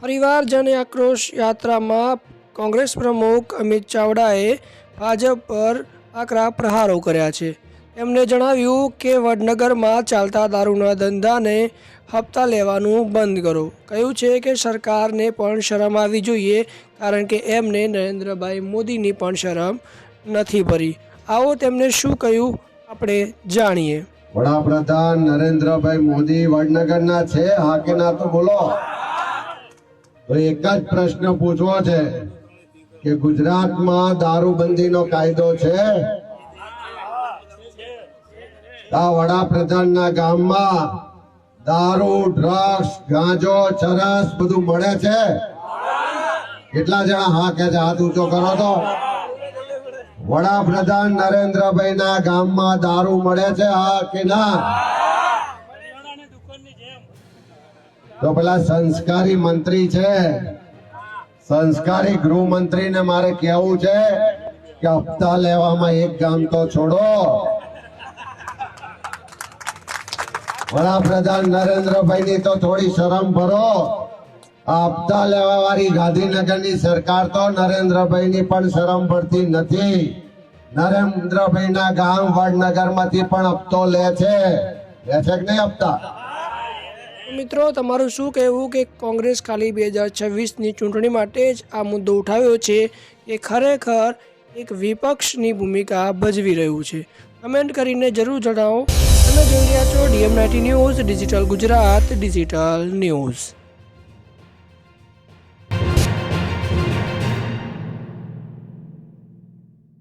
પરિવાર જન આક્રોશ યાત્રામાં કોંગ્રેસ પ્રમુખ અમિત ચાવડાએ ભાજપ પર આકરા પ્રહારો કર્યા છે. તેમણે જણાવ્યું કે, વડનગરમાં ચાલતા દારૂના ધંધાને હપ્તા લેવાનું બંધ કરો. કહ્યું છે કે, સરકારને પણ શરમ આવી જોઈએ, કારણ કે એમને નરેન્દ્રભાઈ મોદીની પણ શરમ નથી ભરી આવો તેમને શું કહ્યું, આપણે જાણીએ. વડાપ્રધાન નરેન્દ્રભાઈ મોદી વડનગરના છે. હા તો બોલો. એક જ પ્રશ્ન પૂછવો છે કે ગુજરાતમાં દારૂબંધીનો કાયદો છે? આ વડાપ્રધાનના ગામમાં દારૂ, ડ્રગ્સ, ગાંજો, ચરસ બધું મળે છે? કેટલા જણા હા કે છે? હાથ ઊંચો કરો તો. વડાપ્રધાન નરેન્દ્રભાઈ ના ગામમાં દારૂ મળે છે હા કે ના? તો પેલા સંસ્કારી મંત્રી છે. સંસ્કારી ગૃહમંત્રીને મારે કહેવું છે કે હપ્તા લેવામાં એક ગામ તો છોડો. વડાપ્રધાન નરેન્દ્રભાઈ ની તો થોડી શરમ ભરો. હપ્તા લેવા વાળી ગાંધીનગરની સરકાર તો નરેન્દ્રભાઈ ની પણ શરમ ભરતી નથી. નરેન્દ્રભાઈ ના ગામ વડનગરમાંથી પણ હપ્તો લે છે. લે છે કે નહીં હપ્તા? મિત્રો, તમારું શું કહેવું કે કોંગ્રેસ ખાલી બે હજાર છવ્વીસની ચૂંટણી માટે જ આ મુદ્દો ઉઠાવ્યો છે એ ખરેખર એક વિપક્ષની ભૂમિકા ભજવી રહ્યું છે? કમેન્ટ કરીને જરૂર જણાવો. તમે જોઈ રહ્યા છો DM ninety news digital Gujarat digital news